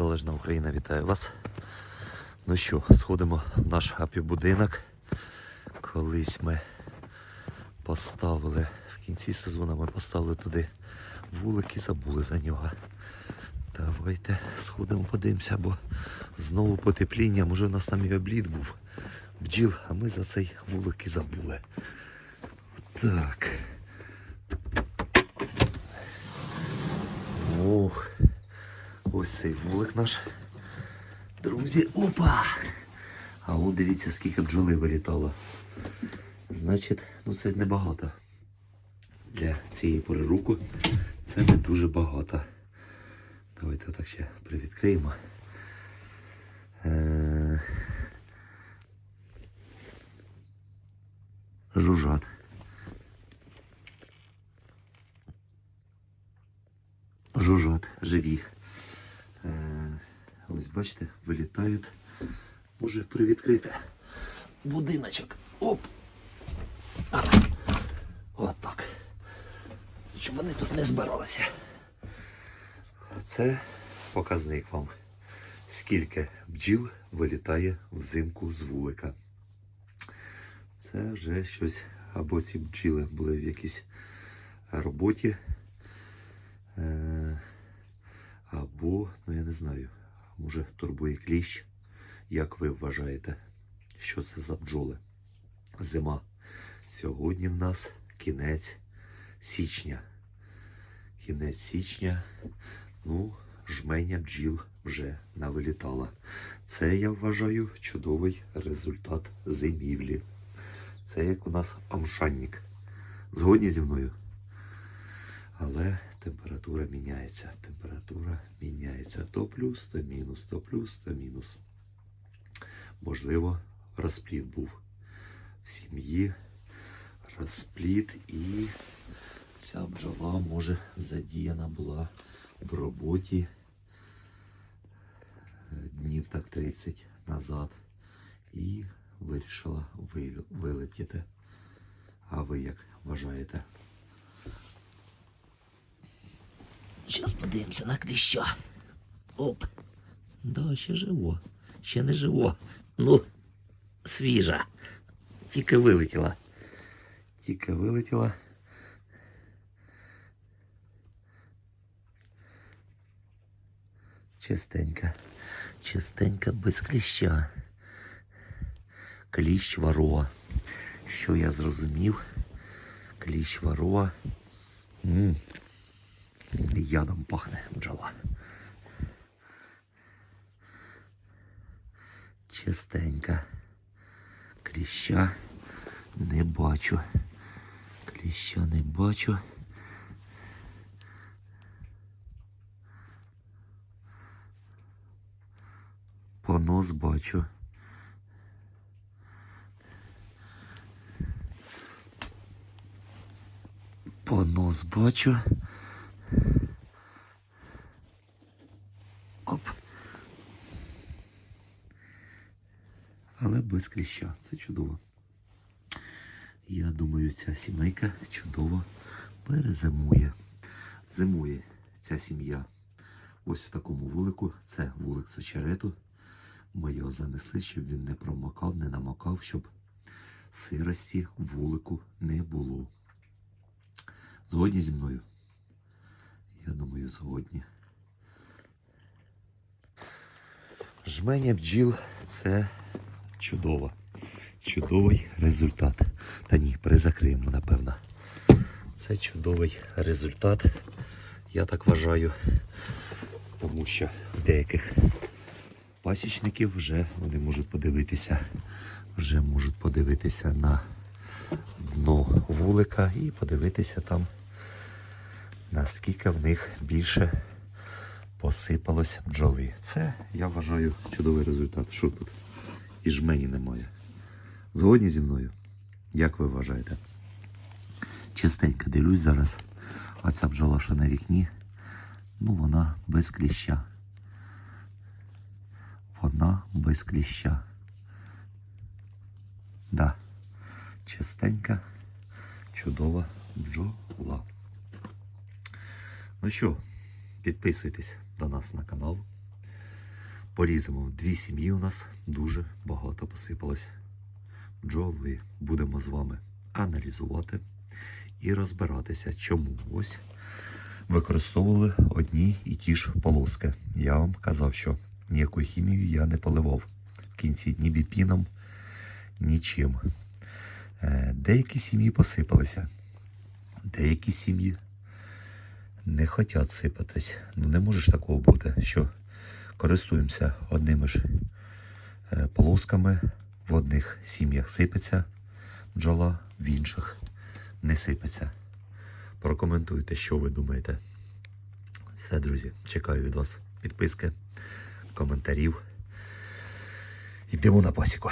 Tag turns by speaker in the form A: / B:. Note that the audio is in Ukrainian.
A: Незалежна Україна вітає вас. Ну що, сходимо в наш апі-будинок. Колись ми поставили в кінці сезону ми поставили туди вулик і забули за нього. Давайте сходимо, подивимося, бо знову потепління, може у нас там і облід був бджіл, а ми за цей вулик і забули. Так. Ох, ось цей вулик наш. Друзі, опа! А от дивіться, скільки бджоли вилітало. Значить, ну це небагато. Для цієї пори року це не дуже багато. Давайте отак ще привідкриємо. Е, Жужжат. Жужжат, живі. Ось бачите, вилітають. Може привідкрити будиночок. Оп! А, от. Щоб вони тут не збиралися. Це показник вам, скільки бджіл вилітає взимку з вулика. Це вже щось, або ці бджіли були в якійсь роботі, е, або, ну я не знаю, може турбує кліщ. Як ви вважаєте, що це за бджоли? Зима. Сьогодні в нас кінець січня. Кінець січня. Ну, жменя бджіл вже навилітала. Це я вважаю чудовий результат зимівлі. Це як у нас амшанник. Згодні зі мною. Але температура міняється. Температура міняється. То плюс, то мінус, то плюс, то мінус. Можливо, розпліт був в сім'ї. Розпліт і ця бджола може задіяна була в роботі днів так 30 назад і вирішила вилетіти. А ви як вважаєте? Зараз подивимося на кліща. Оп. Да, ще живо. Ще не живо. Ну, свіжа. Тільки вилетіла. Тільки вилетіла. Чистенька. Чистенька без кліща. Кліщ ворова. Що я зрозумів? Кліщ ворова. м Ядом пахне бджола. Чистенька. Кліща не бачу. Кліща не бачу. Понос бачу. Понос бачу. Без кліща. Це чудово. Я думаю, ця сімейка чудово перезимує. Зимує ця сім'я ось в такому вулику. Це вулик з очерету. Ми його занесли, щоб він не промокав, не намокав, щоб сирості вулику не було. Згодні зі мною? Я думаю, згодні. Жменя бджіл це чудово. Чудовий результат. Та ні, перезакриємо, напевно. Це чудовий результат. Я так вважаю, тому що деяких пасічників вже вони можуть подивитися, вже можуть подивитися на дно вулика і подивитися там, наскільки в них більше посипалось бджоли. Це, я вважаю, чудовий результат. Що тут? І жмені немає. Згодні зі мною? Як ви вважаєте? Частенько дивлюсь зараз, а ця бджола, що на вікні, ну вона без кліща. Вона без кліща. Да. Чистенька, чудова бджола. Ну що, підписуйтесь до нас на канал. Порізимо дві сім'ї у нас дуже багато посипалось. Бджоли будемо з вами аналізувати і розбиратися, чому ось використовували одні і ті ж полоски. Я вам казав, що ніякою хімією я не поливав в кінці ні біпіном, нічим. Е, Деякі сім'ї посипалися, деякі сім'ї не хочуть сипатись. Ну не може ж такого бути, що користуємося одними ж е, полосками, в одних сім'ях сипеться бджола, в інших не сипеться. Прокоментуйте, що ви думаєте. Все, друзі, чекаю від вас підписки, коментарів. Йдемо на пасіку.